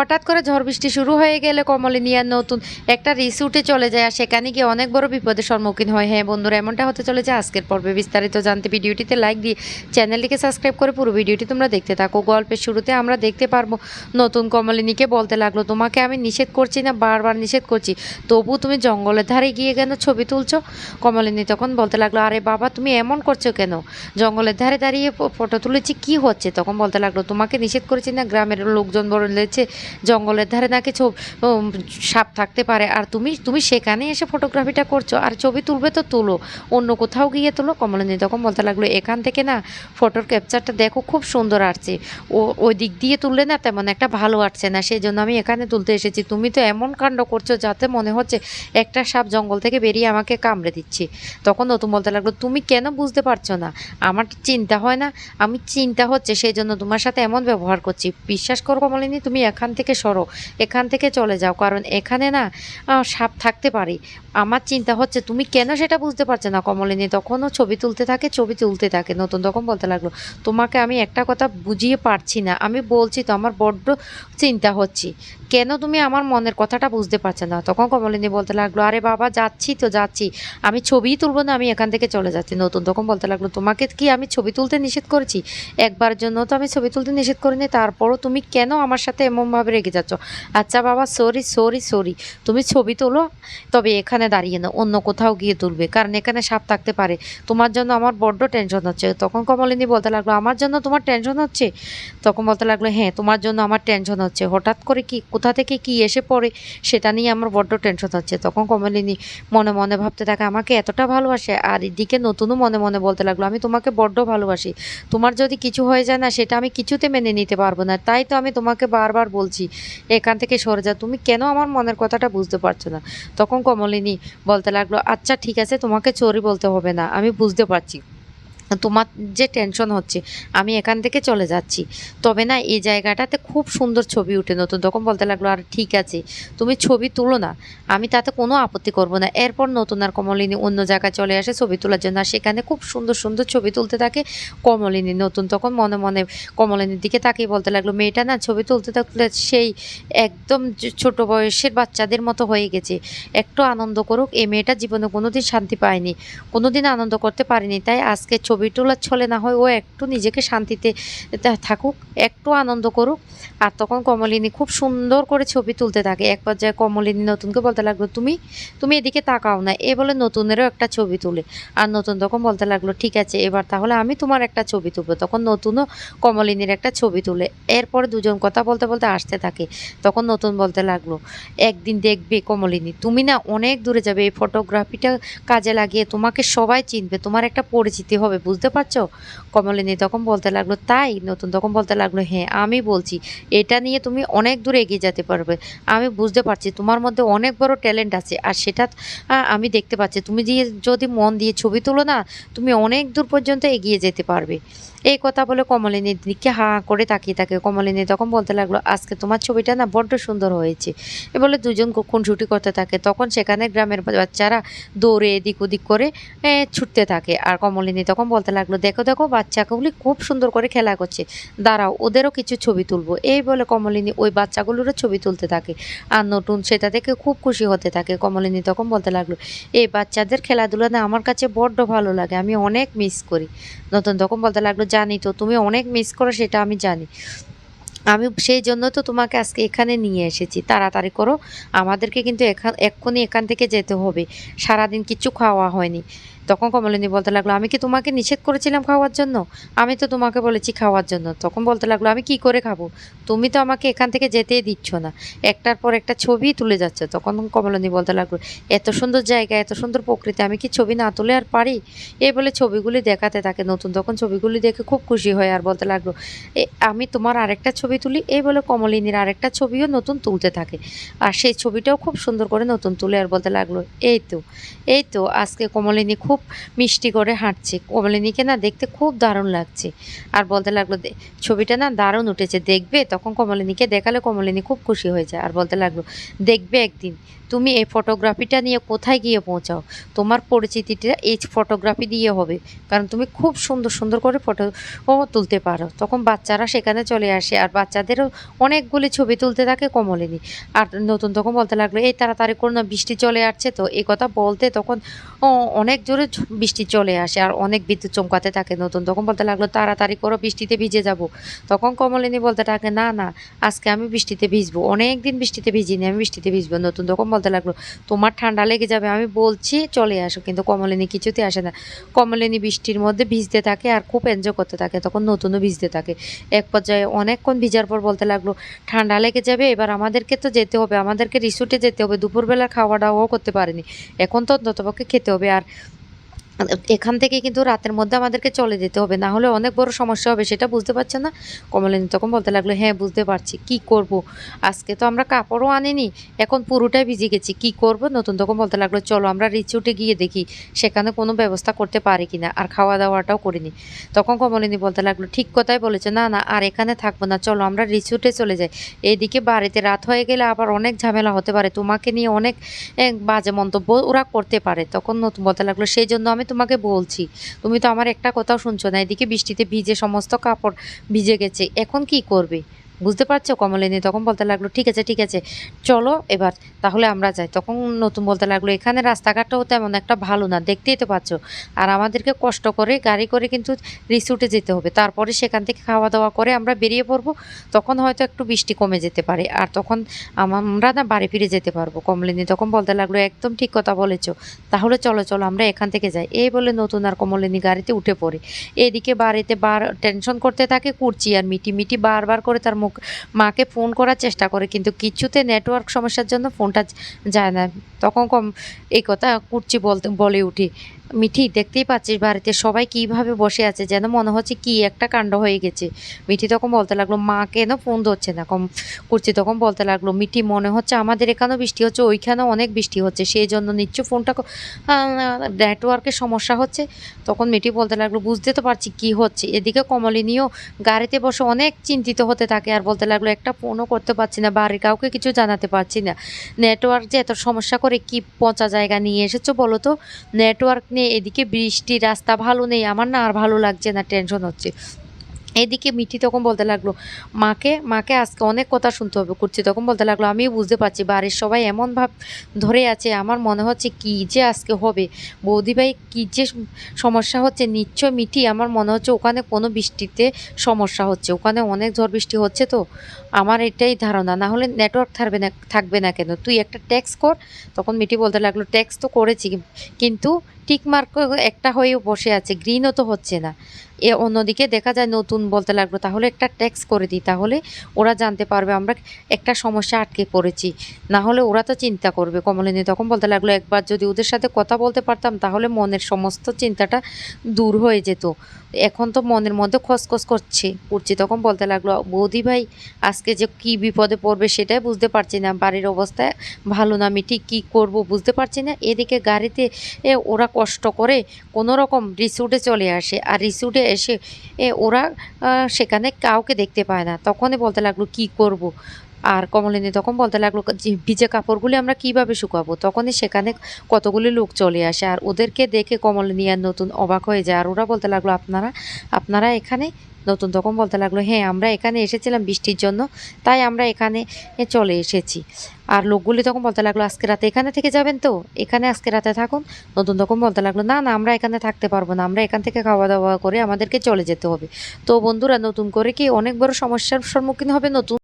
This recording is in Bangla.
হঠাৎ করে ঝড় বৃষ্টি শুরু হয়ে গেলে কমলিনী আর নতুন একটা রিসুটে চলে যায় আর সেখানে গিয়ে অনেক বড় বিপদের সম্মুখীন হয়। হ্যাঁ বন্ধুরা, এমনটা হতে চলেছে আজকের পর্বে। বিস্তারিত জানতে ভিডিওটিতে লাইক দিয়ে চ্যানেলটিকে সাবস্ক্রাইব করে পুরো ভিডিওটি তোমরা দেখতে থাকো। গল্পের শুরুতে আমরা দেখতে পারব, নতুন কমলিনীকে বলতে লাগল, তোমাকে আমি নিষেধ করছি না, বারবার নিষেধ করছি। তবু তুমি জঙ্গলের ধারে গিয়ে কেন ছবি তুলছো? কমলিনী তখন বলতে লাগল, আরে বাবা, তুমি এমন করছ কেন? জঙ্গলের ধারে দাঁড়িয়ে ফটো তুলেছি, কি হচ্ছে? তখন বলতে লাগল, তোমাকে নিষেধ করেছি না, গ্রামের লোকজন বলেছে জঙ্গলের ধারে নাকি সাপ থাকতে পারে। আর তুমি তুমি সেখানে এসে ফটোগ্রাফিটা করছ। আর ছবি তুলবে তো তুলো। অন্য কোথাও গিয়ে তুলো। কমলিনী তখন বলতে লাগল, এখান থেকে না ফটোর ক্যাপচারটা দেখো, খুব সুন্দর আসছে। ও ওই দিক দিয়ে তুললে না তেমন একটা ভালো আসছে না। সেই জন্য আমি এখানে তুলতে এসেছি। তুমি তো এমন কাণ্ড করছ যাতে মনে হচ্ছে একটা সাপ জঙ্গল থেকে বেরিয়ে আমাকে কামড়ে দিচ্ছে। তখন নতুন বলতে লাগল, তুমি কেন বুঝতে পারছ না? আমার চিন্তা হয় না। আমি চিন্তা হচ্ছে সেই জন্য তোমার সাথে এমন ব্যবহার করছি। বিশ্বাস করো কমলিনী তুমি এখান থেকে সরো, এখান থেকে চলে যাও। কারণ এখানে না সাপ থাকতে পারে। আমার চিন্তা হচ্ছে, তুমি কেন সেটা বুঝতে পারছ না কমলিনী? তখনও ছবি তুলতে থাকে, ছবি তুলতে থাকে। নতুন তখন বলতে লাগল, তোমাকে আমি একটা কথা বুঝিয়ে পারছি না। আমি বলছি তো, আমার বড্ড চিন্তা হচ্ছে। কেন তুমি আমার মনের কথাটা বুঝতে পারছ না? তখন কমলিনী বলতে লাগল, আরে বাবা, যাচ্ছি তো, যাচ্ছি। আমি ছবিই তুলবো না, আমি এখান থেকে চলে যাচ্ছি। নতুন তখন বলতে লাগল, তোমাকে কি আমি ছবি তুলতে নিষেধ করেছি? একবার জন্য তো আমি ছবি তুলতে নিষেধ করিনি, তারপরও তুমি কেন আমার সাথে এমনভাবে রেগে যাচ্ছ? আচ্ছা বাবা সরি সরি সরি তুমি ছবি তোলো, তবে এখানে দাঁড়িয়ে না অন্য কোথাও গিয়ে তুলবে, কারণ এখানে সাপ থাকতে পারে। তোমার জন্য আমার বড্ড টেনশন হচ্ছে। তখন কমলিনী বলতে লাগল, আমার জন্য তোমার টেনশন হচ্ছে? তখন বলতে লাগল হ্যাঁ তোমার জন্য আমার টেনশন হচ্ছে। হঠাৎ করে কি কোথা থেকে কি এসে পড়ে সেটা নিয়ে আমার বড্ড টেনশন হচ্ছে। তখন কমলিনী মনে মনে ভাবতে থাকে, আমাকে এতটা ভালোবাসে আর এদিকে নতুনও মনে মনে বলতে লাগল, আমি তোমাকে বড্ড ভালোবাসি। তোমার যদি কিছু হয়ে যায় না, সেটা আমি কিছুতে মেনে নিতে পারব না। তাই তো আমি তোমাকে বারবার বলছি, এখান থেকে সরে যা তুমি কেন আমার মনের কথাটা বুঝতে পারছ না? তখন কমলিনী বলতে লাগল আচ্ছা ঠিক আছে, তোমাকে চোরি বলতে হবে না, আমি বুঝতে পারছি। তোমার যে টেনশন হচ্ছে, আমি এখান থেকে চলে যাচ্ছি। তবে না, এই জায়গাটাতে খুব সুন্দর ছবি উঠে নতুন। তখন বলতে লাগল, আর ঠিক আছে, তুমি ছবি তুলো না। আমি তাতে কোনো আপত্তি করব না। এরপর নতুন আর কমলিনী অন্য জায়গায় চলে আসে ছবি তোলার জন্য। আর সেখানে খুব সুন্দর সুন্দর ছবি তুলতে থাকে কমলিনী নতুন। তখন মনে মনে কমলিনীর দিকে তাকিয়ে বলতে লাগল, মেয়েটা না, ছবি তুলতে থাকলে সেই একদম ছোট বয়সের বাচ্চাদের মতো হয়ে গেছে। একটু আনন্দ করুক, এই মেয়েটা জীবনে কোনোদিন শান্তি পায়নি। কোনোদিন আনন্দ করতে পারেনি। তাই আজকে ছবি তোলার ছলে না হয় ও একটু নিজেকে শান্তিতে থাকুক, একটু আনন্দ করুক। আর তখন কমলিনী খুব সুন্দর করে ছবি তুলতে থাকে। এক পর্যায়ে কমলিনী নতুনকে বলতে লাগল, তুমি তুমি এদিকে তাকাও না। এ বলে নতুনেরও একটা ছবি তুলে। আর নতুন তখন বলতে লাগল, ঠিক আছে, এবার তাহলে আমি তোমার একটা ছবি তুলবো। তখন নতুনও কমলিনীর একটা ছবি তুলে। এরপরে দুজন কথা বলতে বলতে আসতে থাকে। তখন নতুন বলতে লাগল, একদিন দেখবে কমলিনী, তুমি না অনেক দূরে যাবে। এই ফটোগ্রাফিটা কাজে লাগিয়ে তোমাকে সবাই চিনবে। তোমার একটা পরিচিতি হবে বুঝতে পারছ? কমলিনী তখন বলতে লাগল, তাই? নতুন তখন বলতে লাগল হ্যাঁ আমি বলছি, এটা নিয়ে তুমি অনেক দূর এগিয়ে যেতে পারবে। আমি বুঝতে পারছি তোমার মধ্যে অনেক বড় ট্যালেন্ট আছে। আর সেটা আমি দেখতে পাচ্ছি। তুমি দিয়ে যদি মন দিয়ে ছবি তুলো না, তুমি অনেক দূর পর্যন্ত এগিয়ে যেতে পারবে। এই কথা বলে কমলিনীর দিকে হা করে তাকিয়ে থাকে। কমলিনী তখন বলতে লাগল, আজকে তোমার ছবিটা না বড্ড সুন্দর হয়েছে। এ বলে দুজন খুনসুটি করতে থাকে। তখন সেখানে গ্রামের বাচ্চারা দৌড়ে এদিক ওদিক করে ছুটতে থাকে। আর কমলিনী তখন বলতে লাগল, দেখো দেখো, বাচ্চাগুলি খুব সুন্দর করে খেলা করছে। দাঁড়াও, ওদেরও কিছু ছবি তুলবো। এই বলে কমলিনী ওই বাচ্চাগুলোরও ছবি তুলতে থাকে আর নতুন সেটা দেখে খুব খুশি হতে থাকে। কমলিনী তখন বলতে লাগল, এই বাচ্চাদের খেলাধুলা না আমার কাছে বড্ড ভালো লাগে, আমি অনেক মিস করি। নতুন তখন বলতে লাগল, জানি তো, তুমি অনেক মিস করো, সেটা আমি জানি। আমি সেই জন্য তো তোমাকে আজকে এখানে নিয়ে এসেছি। তাড়াতাড়ি করো, আমাদেরকে কিন্তু এখান এক্ষুনি এখান থেকে যেতে হবে। সারাদিন কিচ্ছু খাওয়া হয়নি। তখন কমলিনী বলতে লাগল, আমি কি তোমাকে নিষেধ করেছিলাম খাওয়ার জন্য? আমি তো তোমাকে বলেছি খাওয়ার জন্য। তখন বলতে লাগল, আমি কি করে খাব? তুমি তো আমাকে এখান থেকে যেতেই দিচ্ছ না। একটার পর একটা ছবি তুলে যাচ্ছে। তখন কমলিনী বলতে লাগল, এত সুন্দর জায়গা, এত সুন্দর প্রকৃতি, আমি কি ছবি না তুলে আর পারি? এই বলে ছবিগুলি দেখাতে থাকে নতুন। তখন ছবিগুলি দেখে খুব খুশি হয় আর বলতে লাগল, এ, আমি তোমার আরেকটা ছবি তুলি? এই বলে কমলিনীর আরেকটা ছবিও নতুন তুলতে থাকে। আর সেই ছবিটাও খুব সুন্দর করে নতুন তুলে আর বলতে লাগল, এই তো এই তো। আজকে কমলিনী খুব মিষ্টি করে হাঁটছে। কমলিনীকে না, দেখতে খুব দারুণ লাগছে। আর বলতে লাগল, "দে- ছবিটা না দারুণ উঠেছে, দেখবে? তখন কমলিনীকে দেখালে কমলিনী খুব খুশি হয়ে যায়। আর বলতে লাগল, দেখবে একদিন, তুমি এই ফটোগ্রাফিটা নিয়ে কোথায় গিয়ে পৌঁছাও? তোমার পরিচিতিটা এই ফটোগ্রাফি দিয়ে হবে, কারণ তুমি খুব সুন্দর সুন্দর করে ফটো তুলতে পারো। তখন বাচ্চারা সেখানে চলে আসে, আর বাচ্চাদেরও অনেকগুলি ছবি তুলতে থাকে কমলিনী। আর নতুন তখন বলতে লাগল, এই তাড়াতাড়ি করে না, বৃষ্টি চলে আসছে তো? এই কথা বলতে তখন অনেক জোরে ঝ- বৃষ্টি চলে আসে আর অনেক বিদ্যুৎ চমকাতে থাকে নতুন। তখন বলতে লাগল, তাড়াতাড়ি করো, বৃষ্টিতে ভিজে যাব। তখন কমলিনী বলতে থাকে, না না, আজকে আমি বৃষ্টিতে ভিজবো। অনেক দিন বৃষ্টিতে ভিজিনি, আমি বৃষ্টিতে ভিজবো। নতুন তখন বলতে লাগল, তোমার ঠান্ডা লেগে যাবে, আমি বলছি চলে আসো। কিন্তু কমলিনী কিছুতে আসে না। কমলিনী বৃষ্টির মধ্যে ভিজতে থাকে আর খুব এনজয় করতে থাকে, তখন নতুনও ভিজতে থাকে। এক পর্যায়ে অনেকক্ষণ ভিজার পর বলতে লাগল, ঠান্ডা লেগে যাবে, এবার আমাদেরকে তো যেতে হবে, আমাদেরকে রিসোর্টে যেতে হবে। দুপুরবেলা খাওয়া দাওয়াও করতে পারিনি। এখন তো অন্ততপক্ষে খেতে হবে। আর এখান থেকে কিন্তু রাতের মধ্যে আমাদেরকে চলে যেতে হবে, না হলে অনেক বড় সমস্যা হবে, সেটা বুঝতে পারছে না। কমলিনী তখন বলতে লাগল হ্যাঁ বুঝতে পারছি, কি করব? আজকে তো আমরা কাপড়ও আনিনি, এখন পুরোটাই ভিজে গেছি, কি করব? নতুন তখন বলতে লাগল, চলো, আমরা রিচুটে গিয়ে দেখি, সেখানে কোনো ব্যবস্থা করতে পারি কি না আর খাওয়া দাওয়াটাও করিনি তখন কমলিনী বলতে লাগল, ঠিক কথাই বলেছে, না না, আর এখানে থাকব না, চলো, আমরা রিচুটে চলে যাই। এইদিকে বাড়িতে রাত হয়ে গেলে আবার অনেক ঝামেলা হতে পারে, তোমাকে নিয়ে অনেক বাজে মন্তব্য ওরা করতে পারে। তখন নতুন বলতে লাগল, সেই জন্য আমি তোমাকে বলছি, তুমি তো আমার একটা কথাও শুনছো না, এদিকে বৃষ্টিতে ভিজে সমস্ত কাপড় ভিজে গেছে, এখন কি করবে? বুঝতে পারছ? কমলিনী তখন বলতে লাগল, ঠিক আছে ঠিক আছে, চলো এবার, তাহলে আমরা যাই। তখন নতুন বলতে লাগল, এখানে রাস্তাঘাটটাও তেমন একটা ভালো না, দেখতেই তো পাচ্ছ। আর আমাদেরকে কষ্ট করে গাড়ি করে কিন্তু রিসোর্টে যেতে হবে। তারপরে সেখান থেকে খাওয়া দাওয়া করে আমরা বেরিয়ে পড়ব, তখন হয়তো একটু বৃষ্টি কমে যেতে পারে। আর তখন আমরা না বাড়ি ফিরে যেতে পারব। কমলিনী তখন বলতে লাগল, একদম ঠিক কথা বলেছ। তাহলে চলো চলো, আমরা এখান থেকে যাই। এই বলে নতুন আর কমলিনী গাড়িতে উঠে পড়ে। এদিকে বাড়িতে বার, টেনশন করতে থাকে, কুর্চি আর মিটি মিটি বারবার করে তার মুখ মাকে ফোন করার চেষ্টা করে, কিন্তু কিছুতে নেটওয়ার্ক সমস্যার জন্য ফোনটা যায় না। তখন কম এই কথা কুর্চি বলতে, বলে উঠি মিঠি দেখতেই পাচ্ছিস বাড়িতে সবাই কীভাবে বসে আছে, যেন মনে হচ্ছে কি একটা কাণ্ড হয়ে গেছে। মিঠি তখন বলতে লাগল, মা কেন ফোন ধরছে না? কম কুর্চি তখন বলতে লাগল, মিঠি, মনে হচ্ছে আমাদের এখানেও বৃষ্টি হচ্ছে, ওইখানেও অনেক বৃষ্টি হচ্ছে সেই জন্য নিশ্চয় ফোনটা নেটওয়ার্কের সমস্যা হচ্ছে? তখন মিঠি বলতে লাগল, বুঝতে তো পারছি কি হচ্ছে। এদিকে কমলিনীও গাড়িতে বসে অনেক চিন্তিত হতে থাকে আর বলতে লাগল, একটা ফোনও করতে পারছি না, বাড়ির কাউকে কিছু জানাতে পারছি না। নেটওয়ার্ক যে এত সমস্যা করে কি পচা জায়গা নিয়ে এসেছ বলো তো? নেটওয়ার্ক নেই, এদিকে বৃষ্টি, রাস্তা ভালো নেই। আমার না আর ভালো লাগছে না টেনশন হচ্ছে। এদিকে মিঠি তখন বলতে লাগল, মাকে মাকে আজকে অনেক কথা শুনতে হবে করছি। তখন বলতে লাগল, আমিও বুঝতে পারছি, বাড়ির সবাই এমন ভাব ধরে আছে, আমার মনে হচ্ছে কি যে আজকে হবে। বৌদি ভাই, কী যে সমস্যা হচ্ছে, নিশ্চয় মিঠি, আমার মনে হচ্ছে ওখানে কোনো বৃষ্টিতে সমস্যা হচ্ছে। ওখানে অনেক ঝড় বৃষ্টি হচ্ছে তো, আমার এটাই ধারণা। না হলে নেটওয়ার্ক থাকবে না থাকবে না কেন? তুই একটা ট্যাক্স কর। তখন মিঠি বলতে লাগল ট্যাক্স তো করেছি, কিন্তু টিক মার্ক একটা হয়ে বসে আছে গ্রিনও তো হচ্ছে না। এ অন্যদিকে দেখা যায় নতুন বলতে লাগল, তাহলে একটা ট্যাক্স করে দিই, তাহলে ওরা জানতে পারবে আমরা একটা সমস্যা আটকে পড়েছি। না হলে ওরা তো চিন্তা করবে, কমলিনী তখন বলতে লাগল, একবার যদি ওদের সাথে কথা বলতে পারতাম, তাহলে মনের সমস্ত চিন্তাটা দূর হয়ে যেত। এখন তো মনের মধ্যে খসখস করছে। উঠছে তখন বলতে লাগল, বৌদি ভাই, আজকে যে কি বিপদে পড়বে সেটাই বুঝতে পারছি না। বাড়ির অবস্থা ভালো না, আমি ঠিক কী করব বুঝতে পারছি না। এদিকে গাড়িতে এ ওরা কষ্ট করে কোনো রকম রিসোর্টে চলে আসে আর রিসোর্টে এসে এ ওরা সেখানে কাউকে দেখতে পায় না। তখনই বলতে লাগল, কি করব। আর কমলিনী তখন বলতে লাগল, যে ভিজে কাপড়গুলি আমরা কীভাবে শুকাবো? তখনই সেখানে কতগুলি লোক চলে আসে আর ওদেরকে দেখে কমলিনী আর নতুন অবাক হয়ে যায়। আর ওরা বলতে লাগল, আপনারা আপনারা এখানে? নতুন তখন বলতে লাগল হ্যাঁ আমরা এখানে এসেছিলাম বৃষ্টির জন্য, তাই আমরা এখানে চলে এসেছি। আর লোকগুলি তখন বলতে লাগল, আজকে রাতে এখানে থেকে যাবেন তো? এখানে আজকে রাতে থাকুন। নতুন তখন বলতে লাগল, না না, আমরা এখানে থাকতে পারব না। আমরা এখান থেকে খাওয়া দাওয়া করে আমাদেরকে চলে যেতে হবে। তো বন্ধুরা, নতুন করে কি অনেক বড় সমস্যার সম্মুখীন হবে নতুন